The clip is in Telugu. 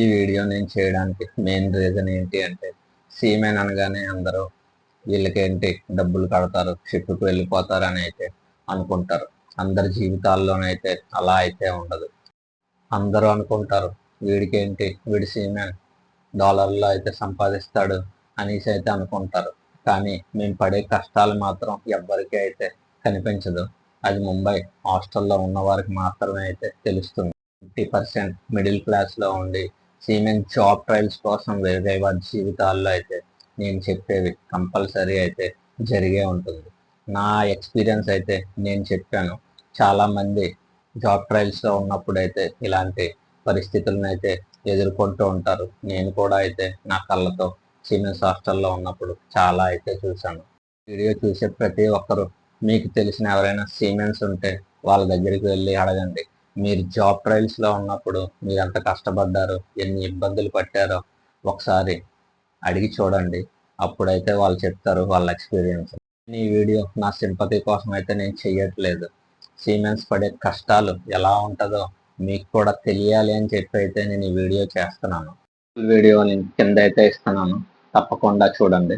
ఈ వీడియో నేను చేయడానికి మెయిన్ రీజన్ ఏంటి అంటే సీమెన్ అనగానే అందరూ వీళ్ళకేంటి డబ్బులు కడతారు షిప్కి వెళ్ళిపోతారు అని అయితే అనుకుంటారు. అందరి జీవితాల్లోనైతే అలా అయితే ఉండదు. అందరూ అనుకుంటారు వీడికేంటి వీడి సీమెన్ డాలర్లో అయితే సంపాదిస్తాడు అనేసి అయితే అనుకుంటారు. కానీ మేము పడే కష్టాలు మాత్రం ఎవ్వరికీ అయితే కనిపించదు. అది ముంబై హాస్టల్లో ఉన్న వారికి మాత్రమే అయితే తెలుస్తుంది. ఫిఫ్టీ పర్సెంట్ మిడిల్ క్లాస్లో ఉండి సీమెన్ జాబ్ ట్రయల్స్ కోసం వేరే వారి జీవితాల్లో అయితే నేను చెప్పేవి కంపల్సరీ అయితే జరిగే ఉంటుంది. నా ఎక్స్పీరియన్స్ అయితే నేను చెప్పాను. చాలామంది జాబ్ ట్రయల్స్లో ఉన్నప్పుడు అయితే ఇలాంటి పరిస్థితులను అయితే ఎదుర్కొంటూ ఉంటారు. నేను కూడా అయితే నా కళ్ళతో సీమెన్స్ హాస్టల్లో ఉన్నప్పుడు చాలా అయితే చూశాను. వీడియో చూసే ప్రతి ఒక్కరు మీకు తెలిసిన ఎవరైనా సీమెన్స్ ఉంటే వాళ్ళ దగ్గరికి వెళ్ళి అడగండి. మీరు జాబ్ ట్రయల్స్లో ఉన్నప్పుడు మీరు ఎంత కష్టపడ్డారో ఎన్ని ఇబ్బందులు పట్టారో ఒకసారి అడిగి చూడండి. అప్పుడైతే వాళ్ళు చెప్తారు వాళ్ళ ఎక్స్పీరియన్స్ ఈ వీడియో నా సింపతి కోసం అయితే నేను చెయ్యట్లేదు. సీమెన్స్ పడే కష్టాలు ఎలా ఉంటుందో మీకు కూడా తెలియాలి అని చెప్పి అయితే నేను ఈ వీడియో చేస్తున్నాను. వీడియో నేను కింద అయితే ఇస్తున్నాను. తప్పకుండా చూడండి.